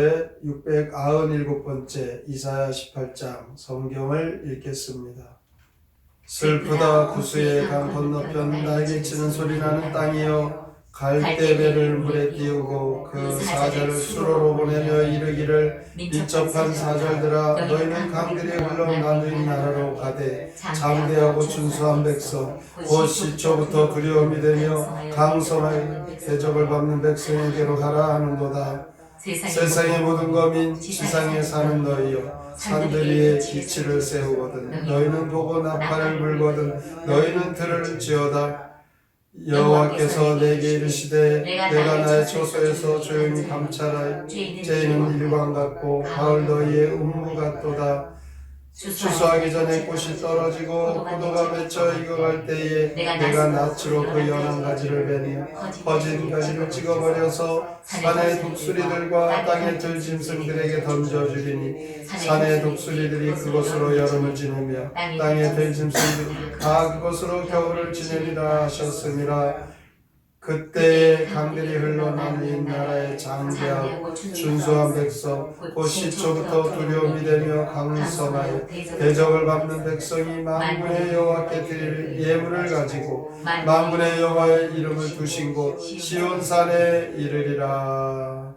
운기도의 697번째 이사야 18장 성경을 읽겠습니다. 슬프다 구수의 강 건너편 날개치는 소리 나는 땅이여 갈대배를 물에 띄우고 그 사절을 수로로 보내며 이르기를 민첩한 사절들아 너희는 강들이 흘러 나누인 나라로 가되 장대하고 준수한 백성 곧 시초부터 두려움이 되며 강성하여 대적을 받는 백성에게로 가라 하는도다 세상의 모든 거민 지상에 사는 너희여 산들 위에 기치를 세우거든. 너희는 보고 나팔을 불거든. 너희는 들을 지어다. 여호와께서 내게 이르시되 내가 나의 처소에서 조용히 감찰하여 죄인은 일광 같고 가을 너희의 음무 같도다 추수하기 전에 꽃이 떨어지고 포도가 맺혀 익어갈 때에 내가 낯으로 그 연한 가지를 베니 퍼진 가지를 찍어버려서 산의 독수리들과 땅의 들짐승들에게 던져주리니 산의 독수리들이 그곳으로 여름을 지내며 땅의 들짐승들이 다 그곳으로 겨울을 지내리라 하셨음이라 그때에 강들이 흘러나는 나라의 장대하고 준수한 백성 곧 시초부터 두려움이 되며 강성하여 대적을 받는 백성이 만군의 여호와께 드릴 예물을 가지고 만군의 여호와의 이름을 두신 곳 시온산에 이르리라.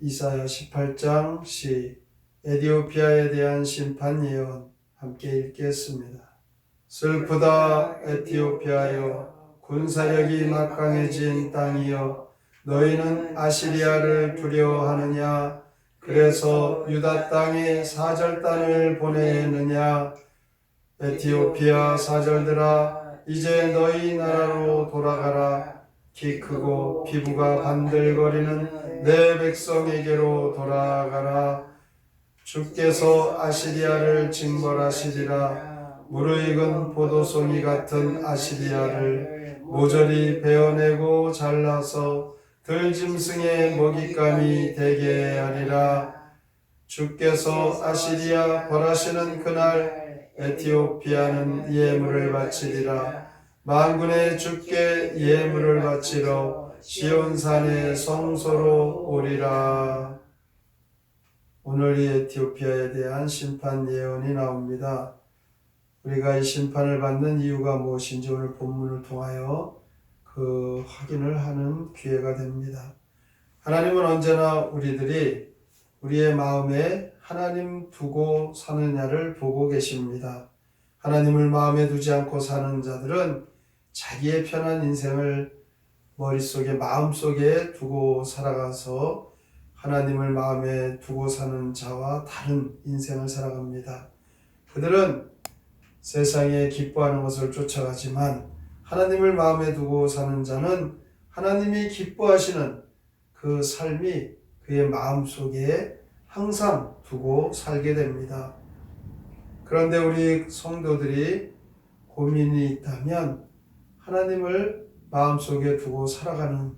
이사야 18장 시 에디오피아에 대한 심판 예언 함께 읽겠습니다. 슬프다 에티오피아여 군사력이 막강해진 땅이여 너희는 아시리아를 두려워하느냐? 그래서 유다 땅에 사절단을 보내느냐? 에티오피아 사절들아 이제 너희 나라로 돌아가라. 키 크고 피부가 반들거리는 내 백성에게로 돌아가라. 주께서 아시리아를 징벌하시리라. 무르익은 포도송이 같은 아시리아를 모조리 베어내고 잘라서 들짐승의 먹잇감이 되게 하리라. 주께서 아시리아 벌하시는 그날 에티오피아는 예물을 바치리라. 만군의 주께 예물을 바치러 시온산의 성소로 오리라. 오늘 이 에티오피아에 대한 심판 예언이 나옵니다. 우리가 이 심판을 받는 이유가 무엇인지 오늘 본문을 통하여 그 확인을 하는 기회가 됩니다. 하나님은 언제나 우리들이 우리의 마음에 하나님 두고 사느냐를 보고 계십니다. 하나님을 마음에 두지 않고 사는 자들은 자기의 편한 인생을 머릿속에 마음속에 두고 살아가서 하나님을 마음에 두고 사는 자와 다른 인생을 살아갑니다. 그들은 세상에 기뻐하는 것을 쫓아가지만 하나님을 마음에 두고 사는 자는 하나님이 기뻐하시는 그 삶이 그의 마음 속에 항상 두고 살게 됩니다. 그런데 우리 성도들이 고민이 있다면 하나님을 마음속에 두고 살아가는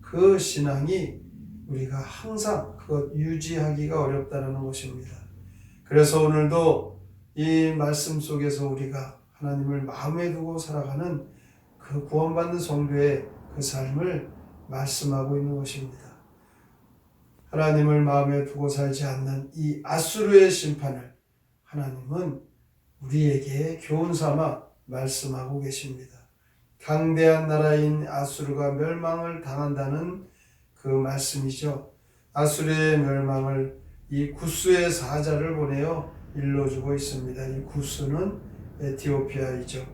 그 신앙이 우리가 항상 그것 유지하기가 어렵다는 것입니다. 그래서 오늘도 이 말씀 속에서 우리가 하나님을 마음에 두고 살아가는 그 구원받는 성도의 그 삶을 말씀하고 있는 것입니다. 하나님을 마음에 두고 살지 않는 이 아수르의 심판을 하나님은 우리에게 교훈 삼아 말씀하고 계십니다. 강대한 나라인 아수르가 멸망을 당한다는 그 말씀이죠. 아수르의 멸망을 이 구스의 사자를 보내어 일러주고 있습니다. 이 구스는 에티오피아이죠.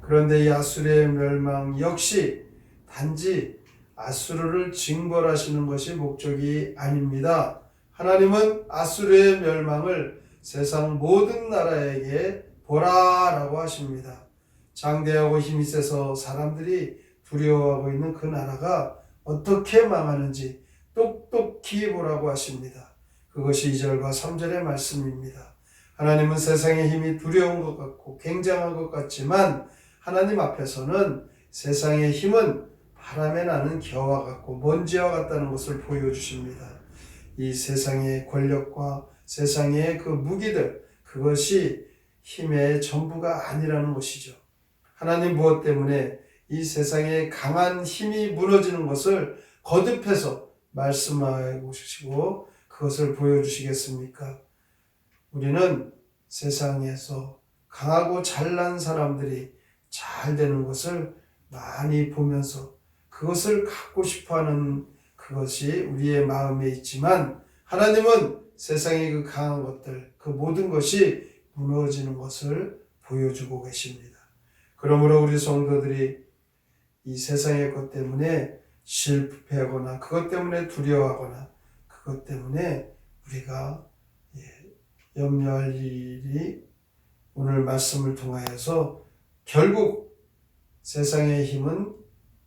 그런데 이 아수르의 멸망 역시 단지 아수르를 징벌하시는 것이 목적이 아닙니다. 하나님은 아수르의 멸망을 세상 모든 나라에게 보라라고 하십니다. 장대하고 힘이 세서 사람들이 두려워하고 있는 그 나라가 어떻게 망하는지 똑똑히 보라고 하십니다. 그것이 2절과 3절의 말씀입니다. 하나님은 세상의 힘이 두려운 것 같고 굉장한 것 같지만 하나님 앞에서는 세상의 힘은 바람에 나는 겨와 같고 먼지와 같다는 것을 보여주십니다. 이 세상의 권력과 세상의 그 무기들, 그것이 힘의 전부가 아니라는 것이죠. 하나님 무엇 때문에 이 세상에 강한 힘이 무너지는 것을 거듭해서 말씀하시고 그것을 보여주시겠습니까? 우리는 세상에서 강하고 잘난 사람들이 잘 되는 것을 많이 보면서 그것을 갖고 싶어 하는 그것이 우리의 마음에 있지만 하나님은 세상의 그 강한 것들, 그 모든 것이 무너지는 것을 보여주고 계십니다. 그러므로 우리 성도들이 이 세상의 것 때문에 실패하거나 그것 때문에 두려워하거나 그것 때문에 우리가 예, 염려할 일이 오늘 말씀을 통하여서 결국 세상의 힘은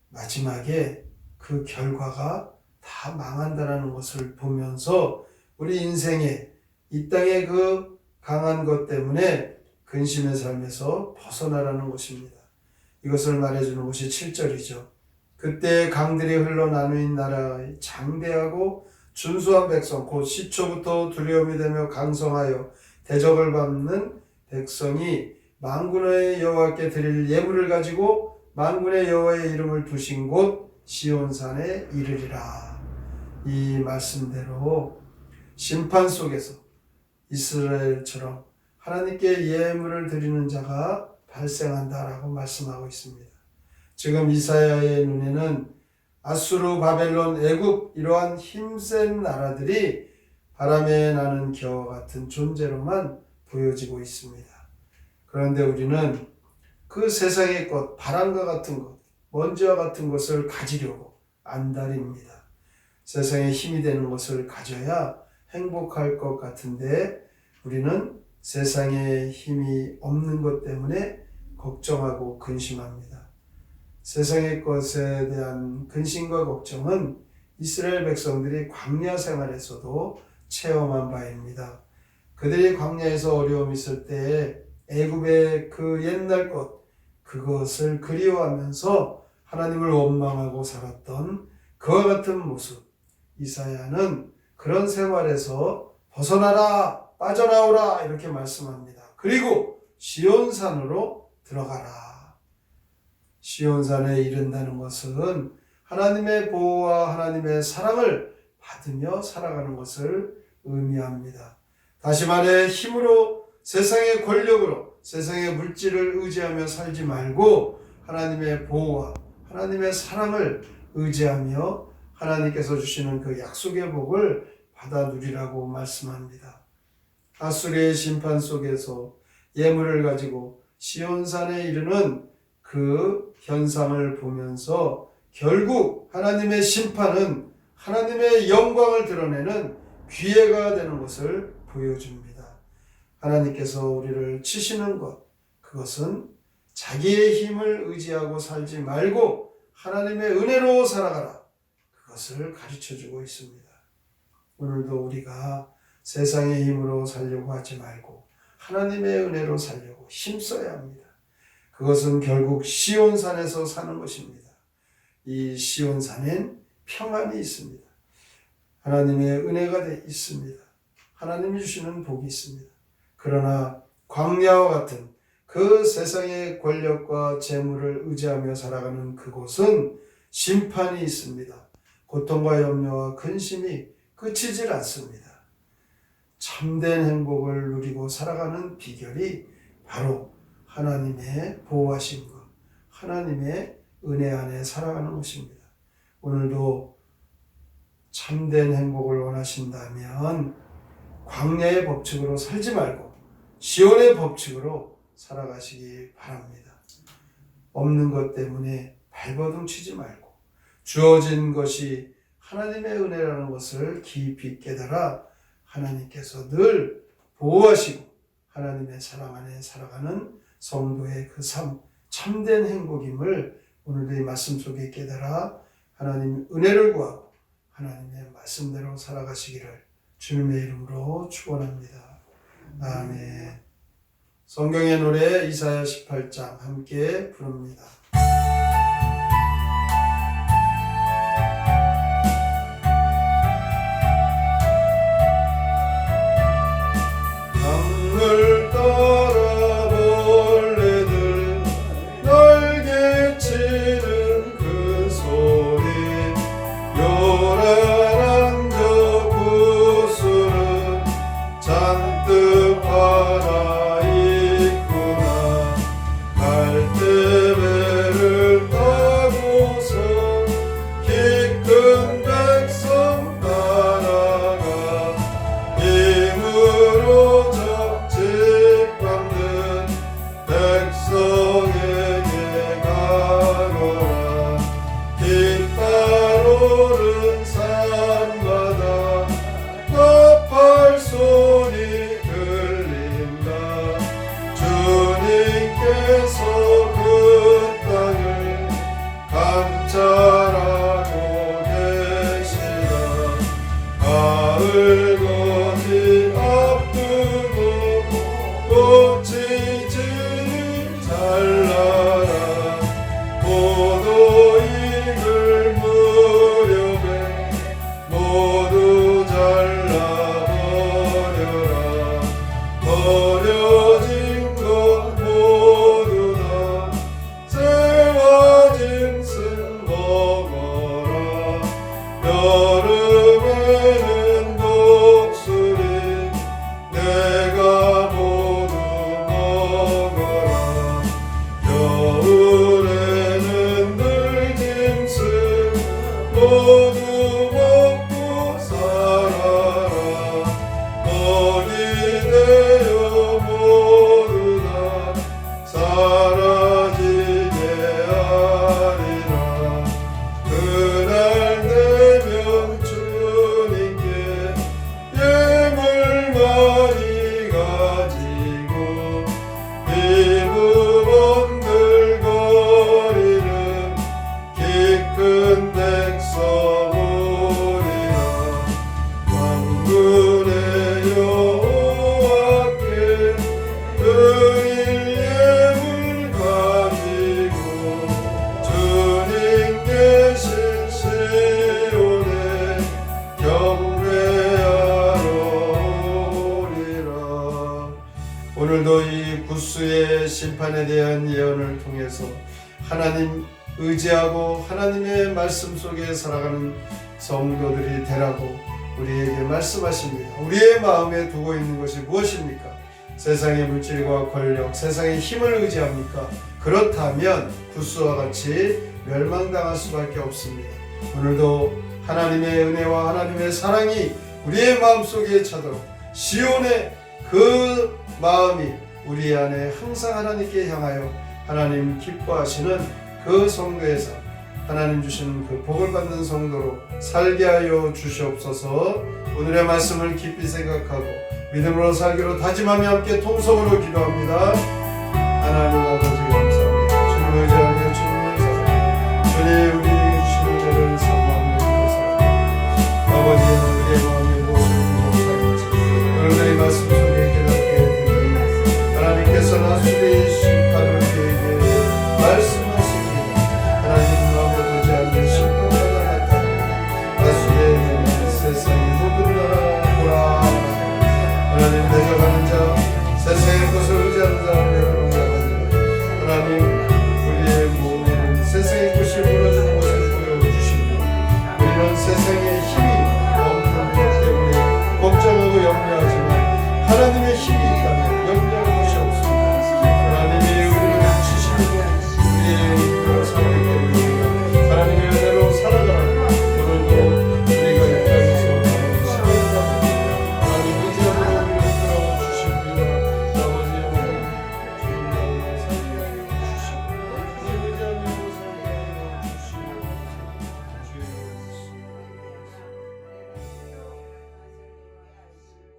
마지막에 그 결과가 다 망한다라는 것을 보면서 우리 인생에 이 땅의 그 강한 것 때문에 근심의 삶에서 벗어나라는 것입니다. 이것을 말해주는 것이 7절이죠. 그때 강들이 흘러 나누인 나라의 장대하고 준수한 백성 곧 시초부터 두려움이 되며 강성하여 대적을 받는 백성이 만군의 여호와께 드릴 예물을 가지고 만군의 여호와의 이름을 두신 곳 시온산에 이르리라. 이 말씀대로 심판 속에서 이스라엘처럼 하나님께 예물을 드리는 자가 발생한다라고 말씀하고 있습니다. 지금 이사야의 눈에는 아수르, 바벨론, 애굽 이러한 힘센 나라들이 바람에 나는 겨와 같은 존재로만 보여지고 있습니다. 그런데 우리는 그 세상의 것, 바람과 같은 것, 먼지와 같은 것을 가지려고 안달입니다. 세상에 힘이 되는 것을 가져야 행복할 것 같은데 우리는 세상에 힘이 없는 것 때문에 걱정하고 근심합니다. 세상의 것에 대한 근심과 걱정은 이스라엘 백성들이 광야 생활에서도 체험한 바입니다. 그들이 광야에서 어려움이 있을 때에 애굽의 그 옛날 것 그것을 그리워하면서 하나님을 원망하고 살았던 그와 같은 모습 이사야는 그런 생활에서 벗어나라 빠져나오라 이렇게 말씀합니다. 그리고 시온산으로 들어가라. 시온산에 이른다는 것은 하나님의 보호와 하나님의 사랑을 받으며 살아가는 것을 의미합니다. 다시 말해 힘으로 세상의 권력으로 세상의 물질을 의지하며 살지 말고 하나님의 보호와 하나님의 사랑을 의지하며 하나님께서 주시는 그 약속의 복을 받아 누리라고 말씀합니다. 아수리의 심판 속에서 예물을 가지고 시온산에 이르는 그 현상을 보면서 결국 하나님의 심판은 하나님의 영광을 드러내는 기회가 되는 것을 보여줍니다. 하나님께서 우리를 치시는 것, 그것은 자기의 힘을 의지하고 살지 말고 하나님의 은혜로 살아가라. 그것을 가르쳐 주고 있습니다. 오늘도 우리가 세상의 힘으로 살려고 하지 말고 하나님의 은혜로 살려고 힘써야 합니다. 그것은 결국 시온산에서 사는 것입니다. 이 시온산엔 평안이 있습니다. 하나님의 은혜가 있습니다. 하나님이 주시는 복이 있습니다. 그러나 광야와 같은 그 세상의 권력과 재물을 의지하며 살아가는 그곳은 심판이 있습니다. 고통과 염려와 근심이 끝이질 않습니다. 참된 행복을 누리고 살아가는 비결이 바로 하나님의 보호하신 것, 하나님의 은혜 안에 살아가는 것입니다. 오늘도 참된 행복을 원하신다면 광야의 법칙으로 살지 말고 시온의 법칙으로 살아가시기 바랍니다. 없는 것 때문에 발버둥 치지 말고 주어진 것이 하나님의 은혜라는 것을 깊이 깨달아 하나님께서 늘 보호하시고 하나님의 사랑 안에 살아가는 성도의 그 삶, 참된 행복임을 오늘도 이 말씀 속에 깨달아 하나님 은혜를 구하고 하나님의 말씀대로 살아가시기를 주님의 이름으로 축원합니다. 아멘. 성경의 노래 이사야 18장 함께 부릅니다. 주 말씀 속에 살아가는 성도들이 되라고 우리에게 말씀하십니다. 우리의 마음에 두고 있는 것이 무엇입니까? 세상의 물질과 권력, 세상의 힘을 의지합니까? 그렇다면 구스와 같이 멸망당할 수밖에 없습니다. 오늘도 하나님의 은혜와 하나님의 사랑이 우리의 마음 속에 차도록 시온의 그 마음이 우리 안에 항상 하나님께 향하여 하나님 기뻐하시는 그 성도에서 하나님 주시는 그 복을 받는 성도로 살게 하여 주시옵소서. 오늘의 말씀을 깊이 생각하고 믿음으로 살기로 다짐하며 함께 통성으로 기도합니다. 하나님 아버지